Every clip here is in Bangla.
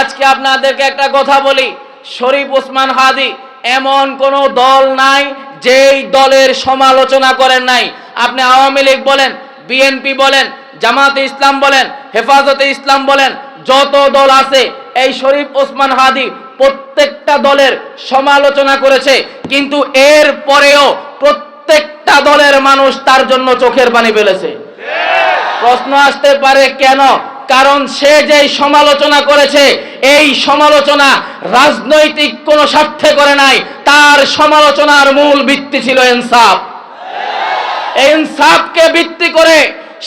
আজকে আপনাদেরকে একটা কথা বলি শরীফ ওসমান হাদি এমন কোন দল নাই যেই দলের সমালোচনা করেন নাই। আপনি আওয়ামী লীগ বলেন বিএনপি বলেন জামাতে ইসলাম বলেন হেফাজতে ইসলাম বলেন যত দল আছে এই শরীফ ওসমান হাদি প্রত্যেকটা দলের সমালোচনা করেছে কিন্তু এর পরেও প্রত্যেকটা দলের মানুষ তার জন্য চোখের পানি ফেলেছে। প্রশ্ন আসতে পারে কেন? কারণ সে যেই সমালোচনা করেছে, এই সমালোচনা রাজনৈতিক কোনো স্বার্থে করে নাই, তার সমালোচনার মূল ভিত্তি ছিল ইনসাফ। ইনসাফকে ভিত্তি করে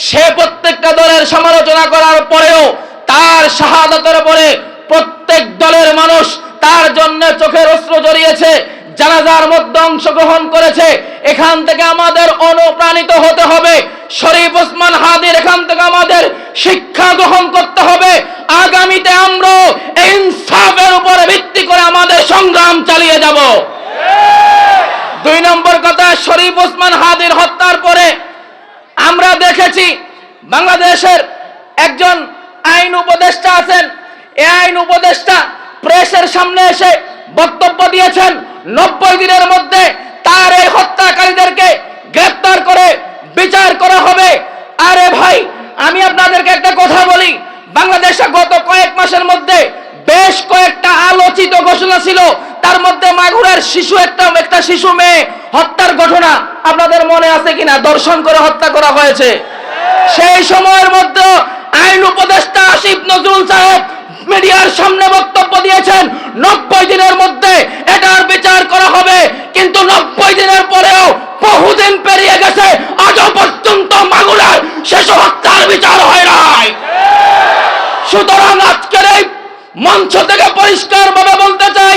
সে প্রত্যেকটা দলের সমালোচনা করার পরেও তার শাহাদাতের পরে প্রত্যেক দলের মানুষ তার জন্য চোখের অস্ত্র জড়িয়েছে, জানাজার মধ্যে অংশগ্রহণ করেছে এখান থেকে আমাদের অনুপ্রাণিত হতে হবে। শরীফ ওসমান হাদির এখান থেকে আমাদের শিক্ষা গ্রহণ করতে হবে। আগামীতে আমরা ইনসাফের উপরে ভিত্তি করে আমাদের সংগ্রাম চালিয়ে যাব। দুই নম্বর কথা, শরীফ ওসমান হাদির হত্যার পরে আমরা দেখেছি বাংলাদেশের একজন আইন উপদেষ্টা আছেন। এই আইন উপদেষ্টা প্রেসের সামনে এসে বক্তব্য দিয়েছেন। নব্বই দিনের মধ্যে তার এই হত্যাকারীদেরকে গ্রেপ্তার করে বিচার করা হবে আরে ভাই আমি আপনাদেরকে একটা কথা বলি বাংলাদেশে গত কয়েক মাসের মধ্যে বেশ কয়েকটা আলোচিত ঘোষণা ছিল তার মধ্যে মাগুরার শিশু একটা একটা শিশু মেয়ে, হত্যার ঘটনা আপনাদের মনে আছে কিনা? দর্শন করে হত্যা করা হয়েছে। সেই সময়ের মধ্যে আইন উপদেষ্টা আসিফ নজরুল সাহেব মিডিয়ার সামনে বক্তব্য দিয়েছেন, নব্বই দিনের মধ্যে এটার বিচার করা হবে, কিন্তু নব্বই দিনের পরেও বহুদিন পেরিয়ে গেছে, আজও পর্যন্ত মাগুরার শিশু হত্যার বিচার হয় নাই। সুতরাং আজকের এই মঞ্চ থেকে পরিষ্কার ভাবে বলতে চাই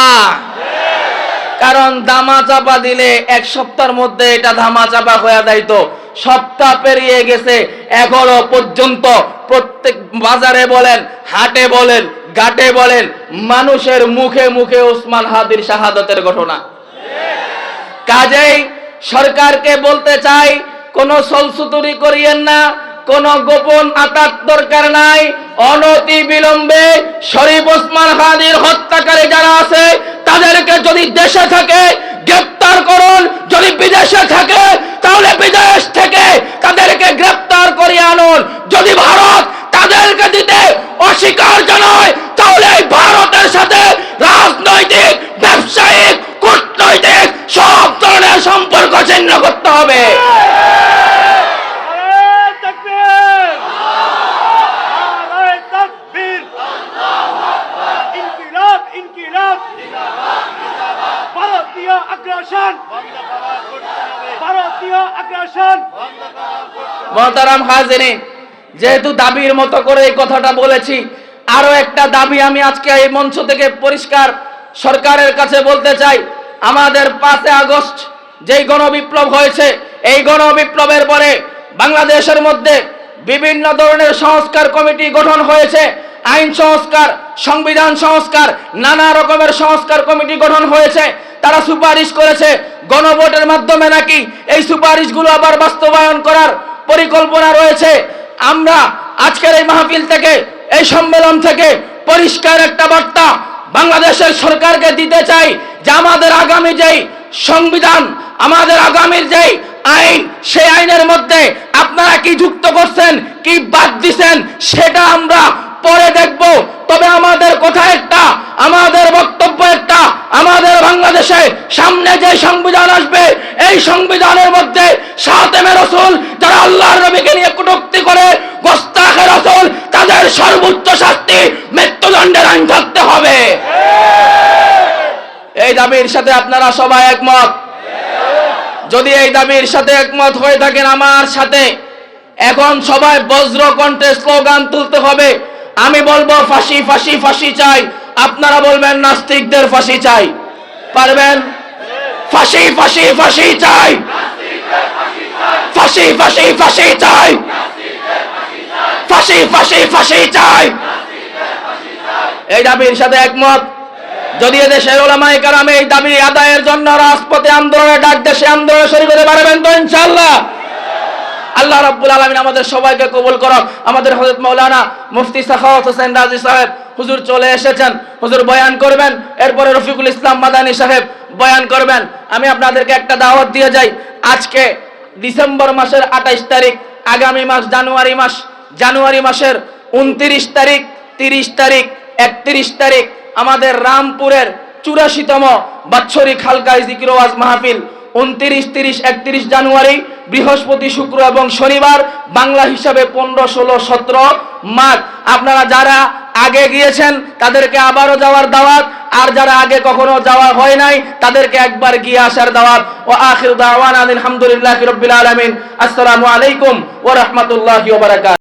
কারণ দামা চাপা দিলে এক সপ্তাহের মধ্যে এটা ধামা চাপা হয়ে যাইতো। সপ্তাহ পেরিয়ে গেছে, এখনও পর্যন্ত প্রত্যেক বাজারে বলেন, হাটে বলেন, ঘাটে বলেন, মানুষের মুখে মুখে ওসমান হাদির শাহাদতের ঘটনা। কাজেই সরকারকে বলতে চাই, কোনো সলসুতুরি করিয়েন না, কোন গোপন আতাত দরকার নাই, অনতি বিলম্বে শরীফ ওসমান হাদির হত্যাকারী যারা আছে তাদেরকে যদি দেশে থাকে গ্রেপ্তার করুন মহতারাম হাজিরিন যেহেতু দাবির মতো করে এই কথাটা বলেছি, আরও একটা দাবি আমি আজকে এই মঞ্চ থেকে পরিষ্কার সরকারের কাছে বলতে চাই। আমাদের পাঁচে আগস্ট যেই গণবিপ্লব হয়েছে, এই গণবিপ্লবের পরে বাংলাদেশের মধ্যে বিভিন্ন ধরনের সংস্কার কমিটি গঠন হয়েছে, আইন সংস্কার, সংবিধান সংস্কার, নানা রকমের সংস্কার কমিটি গঠন হয়েছে। তারা সুপারিশ করেছে গণভোটের মাধ্যমে নাকি এই সুপারিশগুলো আবার বাস্তবায়ন করার পরিকল্পনা রয়েছে। আমরা আজকের এই মাহফিল থেকে, এই সম্মেলন থেকে পরিষ্কার একটা বার্তা বাংলাদেশের সরকারকে দিতে চাই যে আমাদের আগামী যেই সংবিধান, আমাদের আগামীর যেই আইন, সেই আইনের মধ্যে আপনারা কি যুক্ত করছেন, কি বাদ দিছেন, সেটা আমরা পরে দেখব। তবে আমাদের কথা একটা, আমাদের বক্তব্য একটা, আমাদের বাংলাদেশে সামনে যে সংবিধান আসবে, এই সংবিধানের মধ্যে সাতেমে রসুল দাবির সাথে আপনারা সবাই একমত? যদি এই দাবির সাথে একমত হয়ে থাকেন আমার সাথে, এখন সবাই বজ্র কণ্ঠে স্লোগান তুলতে হবে। আমি বলব, ফাঁসি ফাঁসি ফাঁসি চাই। আপনারা বলবেন, নাস্তিকদের ফাঁসি চাই। পারবেন? ফাঁসি ফাঁসি ফাঁসি চাই। ফাঁসি ফাঁসি ফাঁসি চাই। ফাঁসি ফাঁসি ফাঁসি চাই। এই দাবির সাথে একমত? যদি এদেশের ওলামাই কারামে এই দাবি আদায়ের জন্য রাজপথে আন্দোলনের ডাক দেশে আন্দোলনে শরীর হতে পারবেন তো ইনশাল্লাহ আল্লাহ রাব্বুল আলামিন আমাদের সবাইকে কবুল করো আমাদের হযরত মাওলানা মুফতি সাখাওয়াত হোসেন রাজি সাহেব হুজুর চলে এসেছেন। হুজুর বয়ান করবেন। এরপরে রফিকুল ইসলাম মাদানী সাহেব বয়ান করবেন। আমি আপনাদেরকে একটা দাওয়াত দিয়ে যাই। আজকে ডিসেম্বর মাসের আঠাইশ তারিখ, আগামী মাস জানুয়ারি মাস। জানুয়ারি মাসের উনত্রিশ তারিখ, তিরিশ তারিখ, একত্রিশ তারিখ। আমাদের রামপুরের চুরাশিতম বাৎসরিক হালকায় জিকির ওয়াজ মাহফিল, উনত্রিশ, তিরিশ, একত্রিশ জানুয়ারি, বৃহস্পতি শুক্র এবং শনিবার, বাংলা হিসাবে পনেরো, ষোলো, সতেরো মাঘ। আপনারা যারা আগে গিয়েছেন, তাদেরকে আবারও যাওয়ার দাওয়াত। আর যারা আগে কখনো যাওয়া হয় নাই, তাদেরকে একবার গিয়ে আসার দাওয়াত। ও আখির দাওয়ান আলহামদুলিল্লাহ রবিল আলমিন। আসসালামু আলাইকুম ও রহমতুল্লাহ